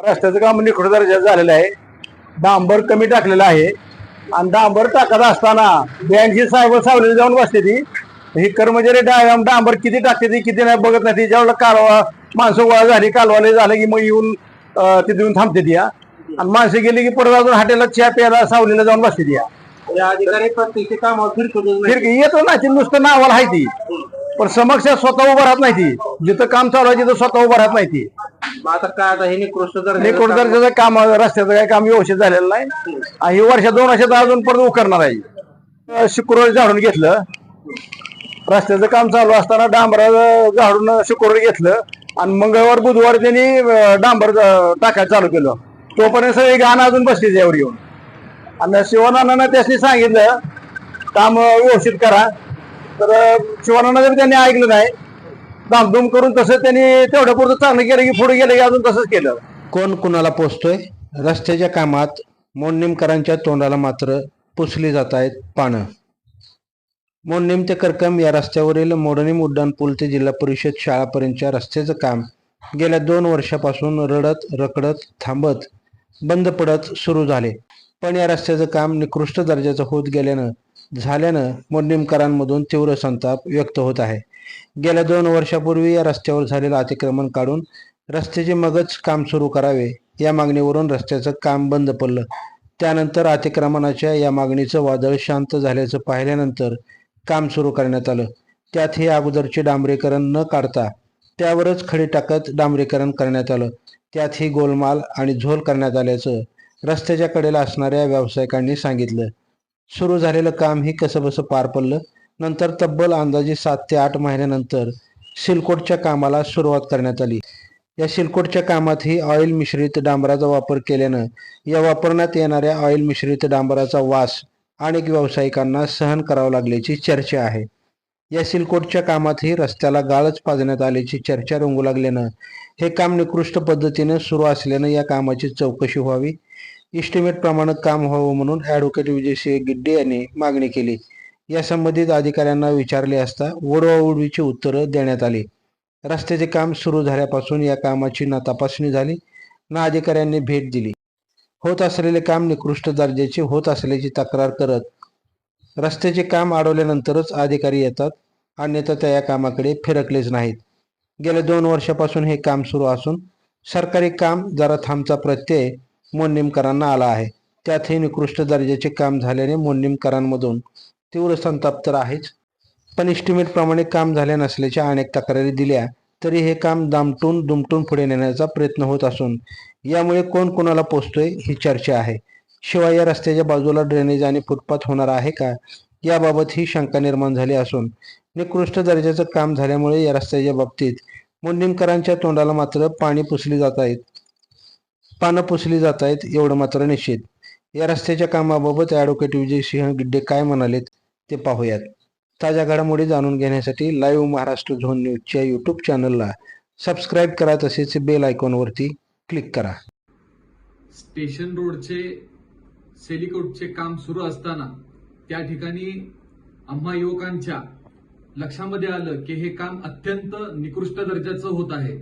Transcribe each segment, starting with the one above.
रस्त्याचं काम निकट दर्जाचं झालेलं आहे. डांबर कमी टाकलेलं आहे. आणि डांबर टाकत असताना बँकची साहेब सावलेली जाऊन बसते ती. ही कर्मचारी डांबर किती टाकते ती किती नाही बघत नाही. ती ज्यावेळेला कालवा माणसं गोळा झाली कालवाले झालं की मग येऊन तिथे येऊन थांबते ती. आणि माणसं गेली की परत अजून हॉटेलला चहा प्यायला सावलीला जाऊन बसते ती फिर येतो ना ती. नुसतं नावाला आहे ती. पण समक्ष स्वतः उभं राहत नाही ती. जिथं काम चालू आहे तिथं स्वतः उभं राहत नाही ती. आता काय आता हे निकृष्ट निकोट दर्जाचं काम रस्त्याचं काही काम व्यवस्थित झालेलं नाही आणि ही वर्षा दोन वर्षात अजून परत उकरणार आहे. अं, शुक्रवारी झाडून घेतलं. रस्त्याचं काम चालू असताना डांबर झाडून शुक्रवारी घेतलं आणि मंगळवार बुधवार त्यांनी अं, डांबर अं, टाकायला चालू केलं. तोपर्यंत सगळी गाणं अजून बसली यावर येऊन. आणि शिवानानं त्याने सांगितलं काम अं, व्यवस्थित करा. तर अं, शिवानानं जर त्यांनी ऐकलं नाही. दामधूम करून तसं त्यांनी तेवढं पुरतं चांगलं केलं की पुढे गेलं की अजून तसंच केलं. कोण कुणाला पोचतोय रस्त्याच्या कामात मोडणीमकरांच्या तोंडाला मात्र पुसली जात आहेत पानं. मोडणीम ते करकम या रस्त्यावरील मोडणीम उड्डाण पूल ते जिल्हा परिषद शाळापर्यंतच्या रस्त्याचं काम गेल्या दोन वर्षापासून रडत रकडत थांबत बंद पडत सुरू झाले. पण या रस्त्याचं काम निकृष्ट दर्जाचं होत गेल्यानं झाल्यानं मोडणीमकरांमधून तीव्र संताप व्यक्त होत आहे. गेल्या दोन वर्षापूर्वी या रस्त्यावर झालेलं अतिक्रमण काढून रस्त्याचे मगच काम सुरू करावे या मागणीवरून रस्त्याचं काम बंद पडलं. त्यानंतर अतिक्रमणाच्या या मागणीचं वादळ शांत झाल्याचं पाहिल्यानंतर काम सुरू करण्यात आलं. त्यात हे अगोदरचे डांबरीकरण न काढता त्यावरच खडी टाकत डांबरीकरण करण्यात आलं. त्यात ही गोलमाल आणि झोल करण्यात आल्याचं रस्त्याच्या कडेला असणाऱ्या व्यावसायिकांनी सांगितलं. सुरू झालेलं काम हे कसंबसं पार पडलं? नंतर तब्बल अंदाजे सात ते आठ महिन्यानंतर सिलकोटच्या कामाला सुरुवात करण्यात आली. या सिलकोटच्या कामातही ऑइल मिश्रित डांबराचा वापर केल्यानं या वापरण्यात येणाऱ्या ऑइल मिश्रित डांबराचा वास अनेक व्यावसायिकांना सहन करावं लागल्याची चर्चा आहे. या सिलकोटच्या कामातही रस्त्याला गाळच पाजण्यात आल्याची चर्चा रंगू लागल्यानं हे काम निकृष्ट पद्धतीनं सुरू असल्यानं या कामाची चौकशी व्हावी. इस्टिमेट प्रमाणे काम व्हावं म्हणून ॲडव्होकेट विजयसिंह गिड्डे यांनी मागणी केली. या संबंधित अधिकाऱ्यांना विचारले असता उडवाउडवीची उत्तरं देण्यात आली. रस्त्याचे काम सुरू झाल्यापासून या कामाची ना तपासणी झाली ना अधिकाऱ्यांनी भेट दिली. होत असलेले काम निकृष्ट दर्जाचे होत असल्याची तक्रार करत रस्त्याचे काम अडवल्यानंतरच अधिकारी येतात अन्यथा त्या या कामाकडे फिरकलेच नाहीत. गेल्या दोन वर्षापासून हे काम सुरू असून सरकारी काम जरा थांबचा प्रत्यय मोडणीमकरांना आला आहे. त्यातही निकृष्ट दर्जाचे काम झाल्याने मोडणीमकरांमधून तीव्र संताप तर आहेच. पण इस्टिमेटप्रमाणे काम झाले नसल्याच्या अनेक तक्रारी दिल्या तरी हे काम दामटून दुमटून पुढे नेण्याचा प्रयत्न होत असून यामुळे कोण कोणाला पोचतोय ही चर्चा आहे. शिवाय या रस्त्याच्या बाजूला ड्रेनेज आणि फुटपाथ होणार आहे का? याबाबत ही शंका निर्माण झाली असून निकृष्ट दर्जाचं काम झाल्यामुळे या रस्त्याच्या बाबतीत मुंडीमकरांच्या तोंडाला मात्र पाणी पुसली जात आहेत पानं पुसली जात आहेत एवढं मात्र निश्चित या रस्त्याच्या कामाबाबत ॲडव्होकेट विजयसिंह गिड्डे काय म्हणालेत ते पाहूयात. ताज्या घडामोडी जाणून घेण्यासाठी लाईव्ह महाराष्ट्र झोन न्यूजच्या यूट्यूब चॅनलला सबस्क्राईब करा तसेच बेल आयकॉनवरती क्लिक करा. स्टेशन रोडचे सेलिकोटचे काम सुरू असताना त्या ठिकाणी आम्हा युवकांच्या लक्षामध्ये आलं की हे काम अत्यंत निकृष्ट दर्जाचं होत आहे.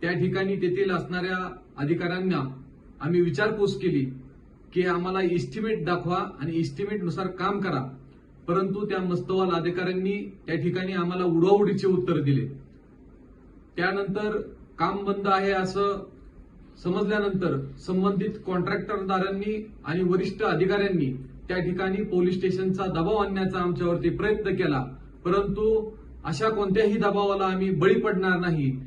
त्या ठिकाणी तेथील असणाऱ्या अधिकाऱ्यांना आम्ही विचारपूस केली की आम्हाला इस्टिमेट दाखवा आणि इस्टिमेटनुसार काम करा. परंतु त्या मस्तवाल अधिकाऱ्यांनी त्या ठिकाणी आम्हाला उडवाउडीचे उत्तर दिले. त्यानंतर काम बंद आहे असं समजल्यानंतर संबंधित कॉन्ट्रॅक्टरदारांनी आणि वरिष्ठ अधिकाऱ्यांनी त्या ठिकाणी पोलीस स्टेशनचा दबाव आणण्याचा आमच्यावरती प्रयत्न केला. परंतु अशा कोणत्याही दबावाला आम्ही बळी पडणार नाही.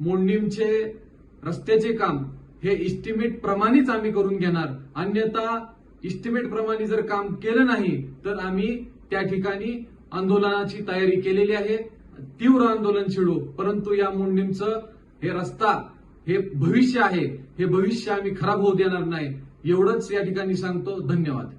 मोडणीमचे रस्त्याचे काम हे इस्टिमेट प्रमाणेच आम्ही करून घेणार. अन्यथा इस्टिमेट प्रमाणे जर काम केलं नाही तर आम्ही त्या ठिकाणी आंदोलनाची तयारी केलेली आहे. तीव्र आंदोलन छेडू परंतु या मोडणीमचं हे रस्ता हे भविष्य आहे. हे भविष्य आम्ही खराब होऊ देणार नाही. एवढंच या ठिकाणी सांगतो. धन्यवाद.